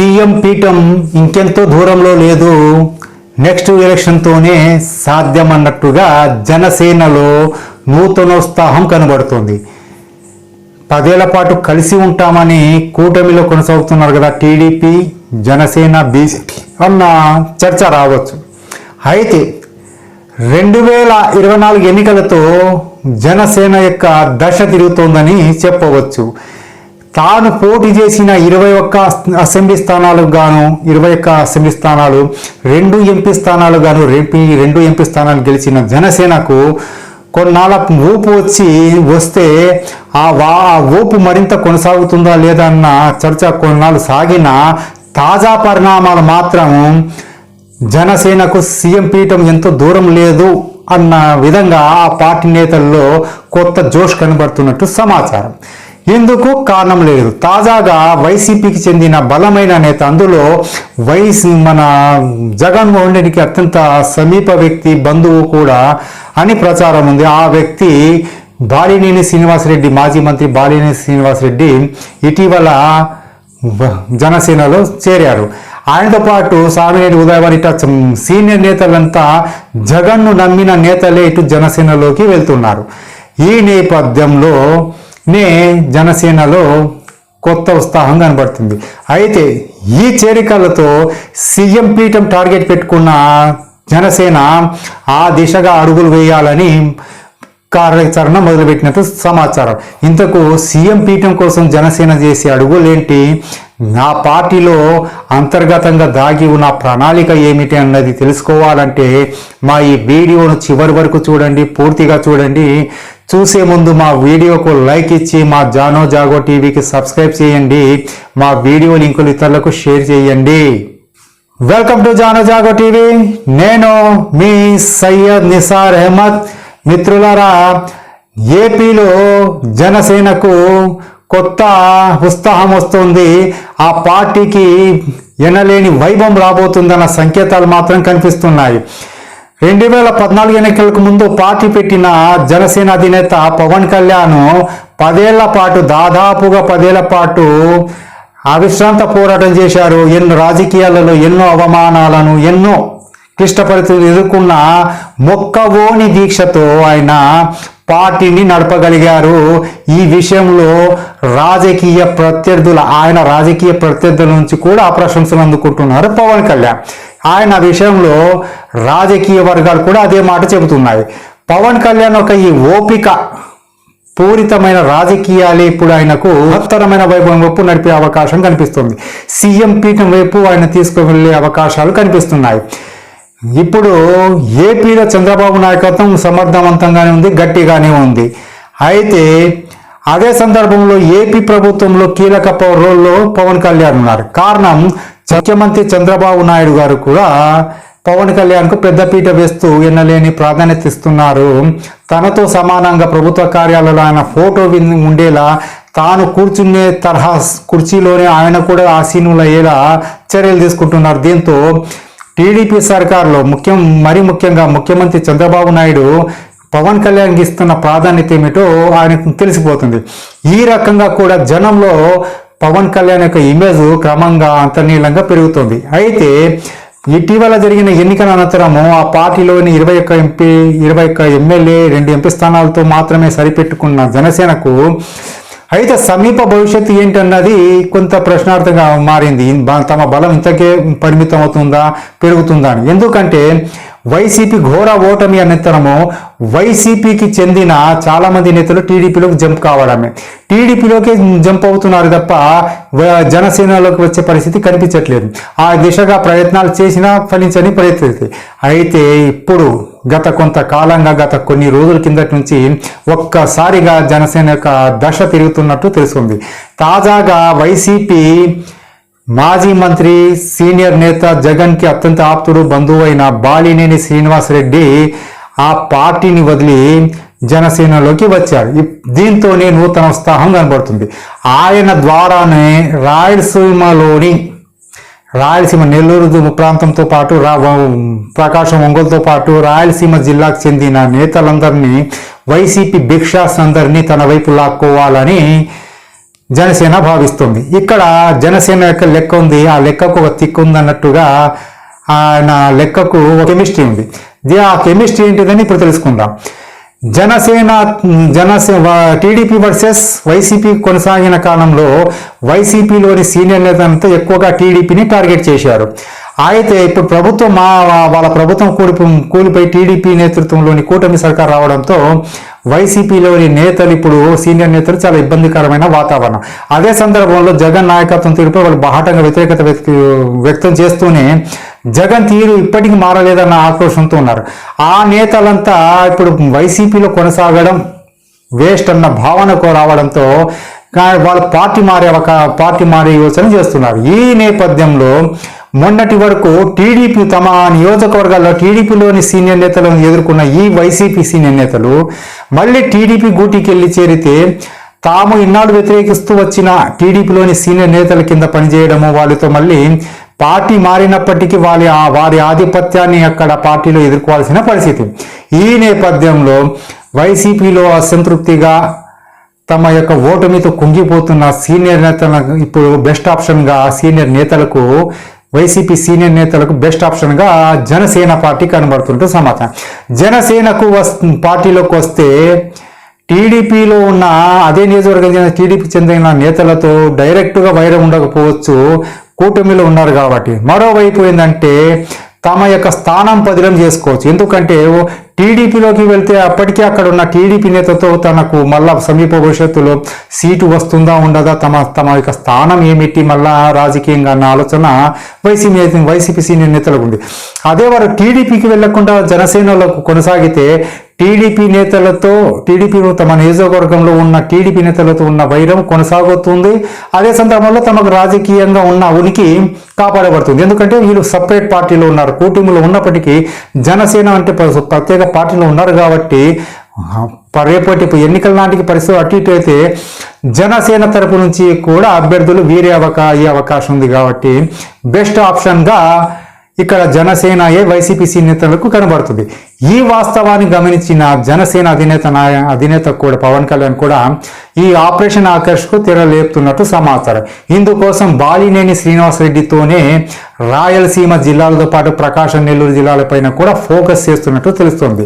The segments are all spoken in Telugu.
సీఎం పీఠం ఇంకెంతో దూరంలో లేదు. నెక్స్ట్ ఎలక్షన్తోనే సాధ్యం అన్నట్టుగా జనసేనలో నూతనోత్సాహం కనబడుతుంది. పదేళ్ళ పాటు కలిసి ఉంటామని కూటమిలో కొనసాగుతున్నారు కదా టీడీపీ జనసేన బీజేపీ అన్న చర్చ రావచ్చు. అయితే రెండు వేల ఇరవై నాలుగు ఎన్నికలతో జనసేన యొక్క దశ తిరుగుతోందని చెప్పవచ్చు. తాను పోటీ చేసిన ఇరవై ఒక్క అసెంబ్లీ స్థానాలకు గాను ఇరవై ఒక్క అసెంబ్లీ స్థానాలు రెండు ఎంపీ స్థానాలు గాను రెండు ఎంపీ స్థానాలు గెలిచిన జనసేనకు కొన్నాళ్ళ ఊపు వచ్చి వస్తే ఆ వా ఆ ఊపు మరింత కొనసాగుతుందా లేదా అన్న చర్చ కొన్నాళ్ళు సాగిన తాజా పరిణామాలు మాత్రం జనసేనకు సీఎం పీఠం ఎంతో దూరం లేదు అన్న విధంగా ఆ పార్టీ నేతల్లో కొత్త జోష్ కనబడుతున్నట్టు సమాచారం. ఇందుకు కారణం లేదు? తాజాగా వైసీపీకి చెందిన బలమైన నేత అందులో వైస్ మన జగన్మోహన్ రెడ్డికి అత్యంత సమీప వ్యక్తి బంధువు కూడా అని ప్రచారం ఉంది. ఆ వ్యక్తి బాలినేని శ్రీనివాసరెడ్డి మాజీ మంత్రి బాలినేని శ్రీనివాసరెడ్డి ఇటీవల జనసేనలో చేరారు. ఆయనతో పాటు సామినేని ఉదయవారి ఇట సీనియర్ నేతలంతా జగన్ను నమ్మిన నేతలే ఇటు జనసేనలోకి వెళ్తున్నారు. ఈ నేపథ్యంలో నే జనసేనలో కొత్త ఉత్సాహం కనబడుతుంది. అయితే ఈ చేరికలతో సీఎం పీఠం టార్గెట్ పెట్టుకున్న జనసేన ఆ దిశగా అడుగులు వేయాలని కార్యాచరణ మొదలుపెట్టినట్టు సమాచారం. ఇంతకు సీఎం పీఠం కోసం జనసేన చేసే అడుగులేంటి? నా పార్టీలో అంతర్గతంగా దాగి ఉన్న ప్రణాళిక ఏమిటి అన్నది తెలుసుకోవాలంటే మా ఈ వీడియోను చివరి వరకు చూడండి పూర్తిగా చూడండి. చూసే ముందు మా వీడియోకు లైక్ ఇచ్చి మా జానో జాగో టీవీకి సబ్స్క్రైబ్ చేయండి. మా వీడియో లింకులు ఇతరులకు షేర్ చేయండి. Welcome to Jano Jago TV. నేను మీ సయ్యద్ నిసార్ అహ్మద్. మిత్రులారా ఏపీలో జనసేనకు కొత్త ఉత్సాహం వస్తుంది. ఆ పార్టీకి ఎనలేని వైభవం రాబోతుందన్న సంకేతాలు మాత్రం కనిపిస్తున్నాయి. రెండు వేల పద్నాలుగు ఎన్నికలకు ముందు పార్టీ పెట్టిన జనసేన అధినేత పవన్ కళ్యాణ్ పదేళ్ళ పాటు దాదాపుగా పదేళ్ళ పాటు అవిశ్రాంత పోరాటం చేశారు. ఎన్నో రాజకీయాలలో ఎన్నో అవమానాలను ఎన్నో క్లిష్ట పరిస్థితులు ఎదుర్కొన్న మొక్కవోని దీక్షతో ఆయన పార్టీని నడపగలిగారు. ఈ విషయంలో రాజకీయ ప్రత్యర్థుల ఆయన రాజకీయ ప్రత్యర్థుల నుంచి కూడా ప్రశంసలు అందుకుంటున్నారు పవన్ కళ్యాణ్. ఆయన విషయంలో రాజకీయ వర్గాలు కూడా అదే మాట చెబుతున్నాయి. పవన్ కళ్యాణ్ ఒక ఈ ఓపిక పూరితమైన రాజకీయాలే ఇప్పుడు ఆయనకు మహత్తరమైన వైభవం వైపు నడిపే అవకాశం కనిపిస్తుంది. సీఎం పీఠం వైపు ఆయన తీసుకువెళ్ళే అవకాశాలు కనిపిస్తున్నాయి. ఇప్పుడు ఏపీలో చంద్రబాబు నాయకత్వం సమర్థవంతంగానే ఉంది గట్టిగానే ఉంది. అయితే అదే సందర్భంలో ఏపీ ప్రభుత్వంలో కీలక రోల్లో పవన్ కళ్యాణ్ ఉన్నారు. కారణం ముఖ్యమంత్రి చంద్రబాబు నాయుడు గారు కూడా పవన్ కళ్యాణ్కు పెద్దపీట వేస్తూ ఎన్నలేని ప్రాధాన్యత ఇస్తున్నారు. తనతో సమానంగా ప్రభుత్వ కార్యాలయంలో ఆయన ఫోటో ఉండేలా తాను కూర్చునే తరహా కుర్చీలోనే ఆయన కూడా ఆసీనులు అయ్యేలా చర్యలు తీసుకుంటున్నారు. దీంతో టీడీపీ సర్కార్లో ముఖ్యం మరీ ముఖ్యంగా ముఖ్యమంత్రి చంద్రబాబు నాయుడు పవన్ కళ్యాణ్కి ఇస్తున్న ప్రాధాన్యత ఏమిటో ఆయనకు తెలిసిపోతుంది. ఈ రకంగా కూడా జనంలో పవన్ కళ్యాణ్ యొక్క ఇమేజ్ క్రమంగా అంతర్నీలంగా పెరుగుతుంది. అయితే ఇటీవల జరిగిన ఎన్నికల అనంతరము ఆ పార్టీలోని ఇరవై ఒక్క ఎంపీ ఇరవై ఒక్క ఎమ్మెల్యే రెండు ఎంపీ స్థానాలతో మాత్రమే సరిపెట్టుకున్న జనసేనకు అయితే సమీప భవిష్యత్తు ఏంటన్నది కొంత ప్రశ్నార్థంగా మారింది. తమ బలం ఇంతకే పరిమితం అవుతుందా పెరుగుతుందా అని. ఎందుకంటే వైసీపీ ఘోర ఓటమి అనంతరము వైసీపీకి చెందిన చాలామంది నేతలు టీడీపీలోకి జంప్ కావడమే. టీడీపీలోకి జంప్ అవుతున్నారు తప్ప జనసేనలోకి వచ్చే పరిస్థితి కనిపించట్లేదు. ఆ దిశగా ప్రయత్నాలు చేసినా ఫలించని పరిస్థితి. అయితే ఇప్పుడు గత కొంతకాలంగా గత కొన్ని రోజుల కిందటి నుంచి ఒక్కసారిగా జనసేన యొక్క దశ తిరుగుతున్నట్టు తెలుస్తుంది తాజాగా వైసీపీ మాజీ మంత్రి సీనియర్ నేత జగన్కి అత్యంత ఆప్తుడు బంధువు అయిన బాలినేని శ్రీనివాసరెడ్డి ఆ పార్టీని వదిలి జనసేనలోకి వచ్చారు. దీంతోనే నూతన ఉత్సాహం కనబడుతుంది. ఆయన ద్వారానే రాయలసీమలోని రాయలసీమ నెల్లూరు ప్రాంతంతో పాటు రా ప్రకాశం ఒంగోలుతో పాటు రాయలసీమ జిల్లాకు చెందిన నేతలందరినీ వైసీపీ భిక్షాస్ అందరినీ తన వైపు లాక్కోవాలని జనసేన భావిస్తుంది. ఇక్కడ జనసేన యొక్క లెక్క ఉంది. ఆ లెక్కకు ఒక తిక్కు ఉందన్నట్టుగా ఆయన లెక్కకు ఒక కెమిస్ట్రీ ఉంది. ఆ కెమిస్ట్రీ ఏంటిదని ఇప్పుడు తెలుసుకుందాం. జనసేన జనసే టీడీపీ వర్సెస్ వైసీపీ కొనసాగిన కాలంలో వైసీపీలోని సీనియర్ నేతలంతా ఎక్కువగా టీడీపీని టార్గెట్ చేశారు. అయితే ఇప్పుడు ప్రభుత్వం మా వాళ్ళ ప్రభుత్వం కూలి కూలిపోయి టీడీపీ నేతృత్వంలోని కూటమి సర్కార్ రావడంతో వైసీపీలోని నేతలు ఇప్పుడు సీనియర్ నేతలు చాలా ఇబ్బందికరమైన వాతావరణం. అదే సందర్భంలో జగన్ నాయకత్వం తీరుపై వాళ్ళు బాహటంగా వ్యతిరేకత వ్యక్తి వ్యక్తం చేస్తూనే జగన్ తీరు ఇప్పటికీ మారలేదన్న ఆక్రోషంతో ఉన్నారు. ఆ నేతలంతా ఇప్పుడు వైసీపీలో కొనసాగడం వేస్ట్ అన్న భావనకు రావడంతో వాళ్ళు పార్టీ మారే ఒక పార్టీ మారే యోచన చేస్తున్నారు. ఈ నేపథ్యంలో మొన్నటి వరకు టీడీపీ తమ నియోజకవర్గాల్లో టీడీపీలోని సీనియర్ నేతలను ఎదుర్కొన్న ఈ వైసీపీ సీనియర్ నేతలు మళ్ళీ టీడీపీ గూటికి వెళ్ళి చేరితే తాము ఇన్నాళ్ళు వ్యతిరేకిస్తూ వచ్చిన టీడీపీలోని సీనియర్ నేతల కింద పనిచేయడము వాళ్ళతో మళ్ళీ పార్టీ మారినప్పటికీ వారి ఆ- వారి ఆధిపత్యాన్ని అక్కడ పార్టీలో ఎదుర్కోవాల్సిన పరిస్థితి. ఈ నేపథ్యంలో వైసీపీలో అసంతృప్తిగా తమ యొక్క ఓటమితో కుంగిపోతున్న సీనియర్ నేతలకు ఇప్పుడు బెస్ట్ ఆప్షన్గా సీనియర్ నేతలకు వైసీపీ సీనియర్ నేతలకు బెస్ట్ ఆప్షన్గా జనసేన పార్టీ కనబడుతుంటూ సమాచారం జనసేనకు వస్ పార్టీలోకి వస్తే టీడీపీలో ఉన్న అదే నియోజకవర్గం చెందిన టీడీపీ చెందిన నేతలతో డైరెక్ట్గా వైరం ఉండకపోవచ్చు కూటమిలో ఉన్నారు కాబట్టి. మరోవైపు ఏంటంటే తమ యొక్క స్థానం పదిలం చేసుకోవచ్చు. ఎందుకంటే టీడీపీలోకి వెళ్తే అప్పటికే అక్కడ ఉన్న టీడీపీ నేతతో తనకు మళ్ళా సమీప భవిష్యత్తులో సీటు వస్తుందా ఉండదా తమ తమ యొక్క స్థానం ఏమిటి మళ్ళా రాజకీయంగా అన్న ఆలోచన వైసీపీ వైసీపీ సీనియర్ నేతలకు ఉంది. అదే వారు టీడీపీకి వెళ్ళకుండా జనసేనలో కొనసాగితే టీడీపీ నేతలతో టీడీపీ తమ నియోజకవర్గంలో ఉన్న టీడీపీ నేతలతో ఉన్న వైరం కొనసాగుతుంది. అదే సందర్భంలో తమకు రాజకీయంగా ఉన్న ఉనికి కాపాడబడుతుంది. ఎందుకంటే వీళ్ళు సపరేట్ పార్టీలో ఉన్నారు. కూటమిలో ఉన్నప్పటికీ జనసేన అంటే ప్రత్యేక పార్టీలో ఉన్నారు కాబట్టి రేపటి ఎన్నికల నాటికి పరిస్థితి అటు ఇటు అయితే జనసేన తరపు నుంచి కూడా అభ్యర్థులు వీరే అవకా అయ్యే అవకాశం ఉంది కాబట్టి బెస్ట్ ఆప్షన్గా ఇక్కడ జనసేనయే వైసీపీ నేతలకు కనబడుతుంది. ఈ వాస్తవాన్ని గమనించిన జనసేన అధినేత అధినేత కూడా పవన్ కళ్యాణ్ కూడా ఈ ఆపరేషన్ ఆకర్ష్కు తెరలేపుతున్నట్టు సమాచారం. ఇందుకోసం బాలినేని శ్రీనివాసరెడ్డితోనే రాయలసీమ జిల్లాలతో పాటు ప్రకాశం నెల్లూరు జిల్లాలపైన కూడా ఫోకస్ చేస్తున్నట్టు తెలుస్తోంది.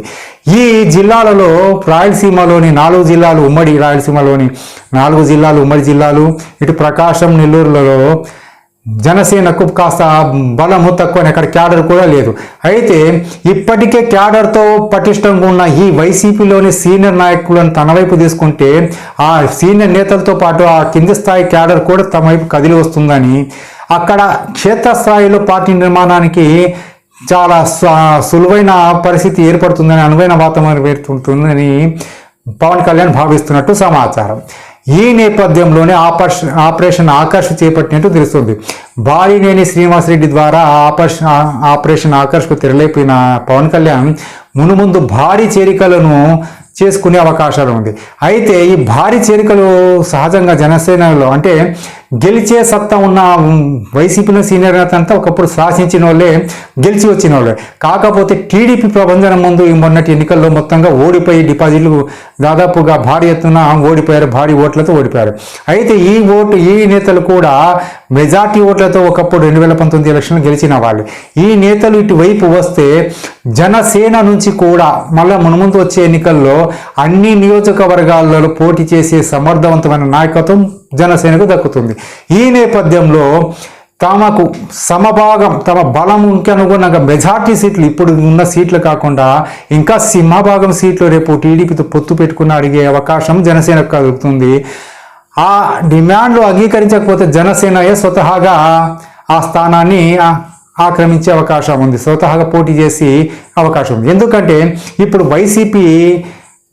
ఈ జిల్లాలలో రాయలసీమలోని నాలుగు జిల్లాలు ఉమ్మడి రాయలసీమలోని నాలుగు జిల్లాలు ఉమ్మడి జిల్లాలు ఇటు ప్రకాశం నెల్లూరులలో జనసేనకు కాస్త బలము తక్కువ అక్కడ క్యాడర్ కూడా లేదు. అయితే ఇప్పటికే క్యాడర్తో పటిష్టంగా ఉన్న ఈ వైసీపీలోని సీనియర్ నాయకులను తన వైపు తీసుకుంటే ఆ సీనియర్ నేతలతో పాటు ఆ కింది స్థాయి క్యాడర్ కూడా తమ వైపు కదిలి వస్తుందని అక్కడ క్షేత్రస్థాయిలో పార్టీ నిర్మాణానికి చాలా సులువైన పరిస్థితి ఏర్పడుతుందని అనువైన వాతావరణం ఏర్పడుతుందని పవన్ కళ్యాణ్ భావిస్తున్నట్టు సమాచారం. ఈ నేపథ్యంలోనే ఆపరేషన్ ఆపరేషన్ ఆకర్ష్ చేపట్టినట్టు తెలుస్తుంది. బాలినేని శ్రీనివాసరెడ్డి ద్వారా ఆపరేషన్ ఆపరేషన్ ఆకర్ష్కు తెరలేపిన పవన్ కళ్యాణ్ మునుముందు భారీ చేరికలను చేసుకునే అవకాశాలు ఉంది. అయితే ఈ భారీ చేరికలు సహజంగా జనసేనలో అంటే గెలిచే సత్తా ఉన్న వైసీపీలో సీనియర్ నేత అంతా ఒకప్పుడు శాసించిన వాళ్ళే గెలిచి వచ్చిన వాళ్ళే కాకపోతే టీడీపీ ప్రబంధన ముందు ఈ మొన్నటి ఎన్నికల్లో మొత్తంగా ఓడిపోయి డిపాజిట్లు దాదాపుగా భారీ ఎత్తున ఓడిపోయారు భారీ ఓట్లతో ఓడిపోయారు. అయితే ఈ ఓటు ఈ నేతలు కూడా మెజార్టీ ఓట్లతో ఒకప్పుడు రెండు వేల పంతొమ్మిది ఎలక్షన్ గెలిచిన వాళ్ళు. ఈ నేతలు ఇటువైపు వస్తే జనసేన నుంచి కూడా మళ్ళా మున్ముందు వచ్చే ఎన్నికల్లో అన్ని నియోజకవర్గాలలో పోటీ చేసే సమర్థవంతమైన నాయకత్వం జనసేనకు దక్కుతుంది. ఈ నేపథ్యంలో తమకు సమభాగం తమ బలంకి అనుగుణంగా మెజార్టీ సీట్లు ఇప్పుడు ఉన్న సీట్లు కాకుండా ఇంకా సింహభాగం సీట్లు రేపు టీడీపీతో పొత్తు పెట్టుకుని అడిగే అవకాశం జనసేనకు కలుగుతుంది. ఆ డిమాండ్లు అంగీకరించకపోతే జనసేనయే స్వతహాగా ఆ స్థానాన్ని ఆక్రమించే అవకాశం ఉంది. స్వతహాగా పోటీ చేసి అవకాశం ఉంది. ఎందుకంటే ఇప్పుడు వైసీపీ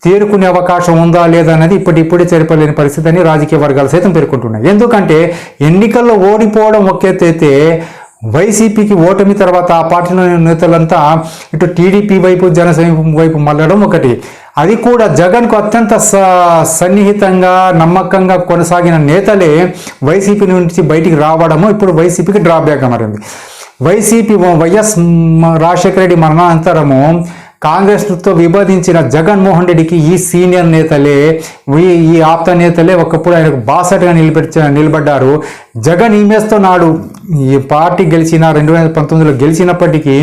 తేరుకునే అవకాశం ఉందా లేదా అనేది ఇప్పటిప్పుడే చేరిపోలేని పరిస్థితి అని రాజకీయ వర్గాలు సైతం పేర్కొంటున్నాయి. ఎందుకంటే ఎన్నికల్లో ఓడిపోవడం ఒక వైసీపీకి ఓటమి తర్వాత ఆ పార్టీలోని నేతలంతా ఇటు టీడీపీ వైపు జనసేన వైపు మళ్ళడం ఒకటి. అది కూడా జగన్కు అత్యంత స- సన్నిహితంగా నమ్మకంగా కొనసాగిన నేతలే వైసీపీ నుంచి బయటికి రావడము ఇప్పుడు వైసీపీకి డ్రాబ్యాక్గా మారింది. వైసీపీ వైఎస్ రాజశేఖర రెడ్డి మరణానంతరము కాంగ్రెస్తో విభజించిన జగన్మోహన్ రెడ్డికి ఈ సీనియర్ నేతలే ఈ ఈ ఆప్త నేతలే ఒకప్పుడు ఆయనకు బాసటగా నిలబెట్టి నిలబడ్డారు. జగన్ ఇమేజ్తో నాడు ఈ పార్టీ గెలిచిన రెండు వేల పంతొమ్మిదిలో గెలిచినప్పటికీ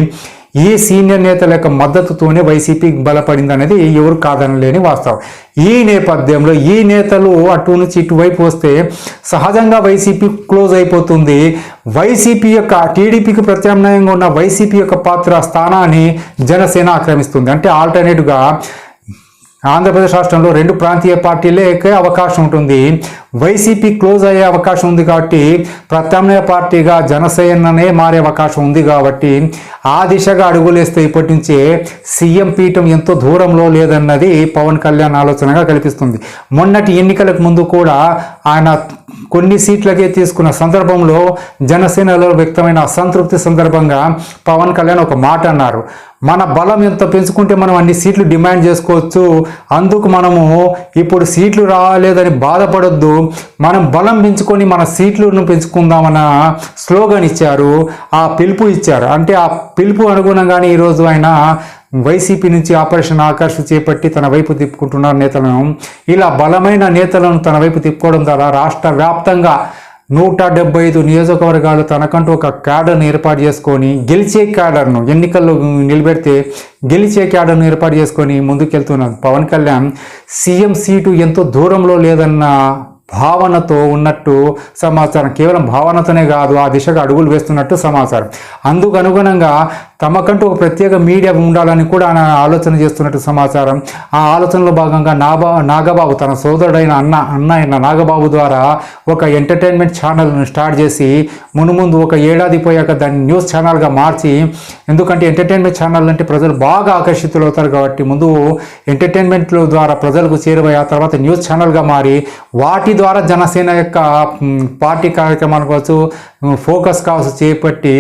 ఈ సీనియర్ నేతల యొక్క మద్దతుతోనే వైసీపీ బలపడింది అనేది ఎవరు కాదనలేని వాస్తవం. ఈ నేపథ్యంలో ఈ నేతలు అటు నుంచి ఇటువైపు వస్తే సహజంగా వైసీపీ క్లోజ్ అయిపోతుంది. వైసీపీ యొక్క టీడీపీకి ప్రత్యామ్నాయంగా ఉన్న వైసీపీ యొక్క పాత్ర స్థానాన్ని జనసేన ఆక్రమిస్తుంది. అంటే ఆల్టర్నేట్గా ఆంధ్రప్రదేశ్ రాష్ట్రంలో రెండు ప్రాంతీయ పార్టీలకే అవకాశం ఉంటుంది. వైసీపీ క్లోజ్ అయ్యే అవకాశం ఉంది కాబట్టి ప్రత్యామ్నాయ పార్టీగా జనసేననే మారే అవకాశం ఉంది కాబట్టి ఆ దిశగా అడుగులేస్తే ఇప్పటి నుంచే సీఎం పీఠం ఎంతో దూరంలో లేదన్నది పవన్ కళ్యాణ్ ఆలోచనగా కల్పిస్తుంది మొన్నటి ఎన్నికలకు ముందు కూడా ఆయన కొన్ని సీట్లకే తీసుకున్న సందర్భంలో జనసేనలో వ్యక్తమైన అసంతృప్తి సందర్భంగా పవన్ కళ్యాణ్ ఒక మాట అన్నారు. మన బలం ఎంత పెంచుకుంటే మనం అన్ని సీట్లు డిమాండ్ చేసుకోవచ్చు. అందుకు మనము ఇప్పుడు సీట్లు రాలేదని బాధపడొద్దు. మనం బలం పెంచుకొని మన సీట్లను పెంచుకుందామన్న స్లోగన్ ఇచ్చారు. ఆ పిలుపు ఇచ్చారు. అంటే ఆ పిలుపు అనుగుణంగానే ఈరోజు ఆయన వైసీపీ నుంచి ఆపరేషన్ ఆకర్ష్ చేపట్టి తన వైపు తిప్పుకుంటున్నారు నేతలను ఇలా బలమైన నేతలను తన వైపు తిప్పుకోవడం ద్వారా రాష్ట్ర వ్యాప్తంగా నూట డెబ్బై ఐదు నియోజకవర్గాలు తనకంటూ ఒక క్యాడర్ను ఏర్పాటు చేసుకొని గెలిచే క్యాడర్ను ఎన్నికల్లో నిలబెడితే గెలిచే క్యాడర్ను ఏర్పాటు చేసుకొని ముందుకెళ్తున్నారు పవన్ కళ్యాణ్ సీఎం సీటు ఎంతో దూరంలో లేదన్న భావనతో ఉన్నట్టు సమాచారం. కేవలం భావనతోనే కాదు ఆ దిశగా అడుగులు వేస్తున్నట్టు సమాచారం. అందుకు అనుగుణంగా తమకంటూ ఒక ప్రత్యేక మీడియా ఉండాలని కూడా ఆయన ఆలోచన చేస్తున్నట్టు సమాచారం. ఆ ఆలోచనలో భాగంగా నాబా నాగబాబు తన సోదరుడైన అన్న అన్న అయిన నాగబాబు ద్వారా ఒక ఎంటర్టైన్మెంట్ ఛానల్ను స్టార్ట్ చేసి మునుముందు ఒక ఏడాది పోయాక దాన్ని న్యూస్ ఛానల్గా మార్చి ఎందుకంటే ఎంటర్టైన్మెంట్ ఛానల్ అంటే ప్రజలు బాగా ఆకర్షితులవుతారు కాబట్టి ముందు ఎంటర్టైన్మెంట్ ద్వారా ప్రజలకు చేరువై ఆ తర్వాత న్యూస్ ఛానల్గా మారి వాటి ద్వారా జనసేన యొక్క పార్టీ కార్యక్రమాలు కావచ్చు ఫోకస్ కావచ్చు చేపట్టి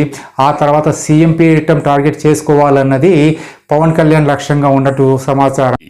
ఆ తర్వాత సీఎం పీఠం టార్గెట్ చేసుకోవాలన్నది పవన్ కళ్యాణ్ లక్ష్యంగా ఉన్నట్టు సమాచారం.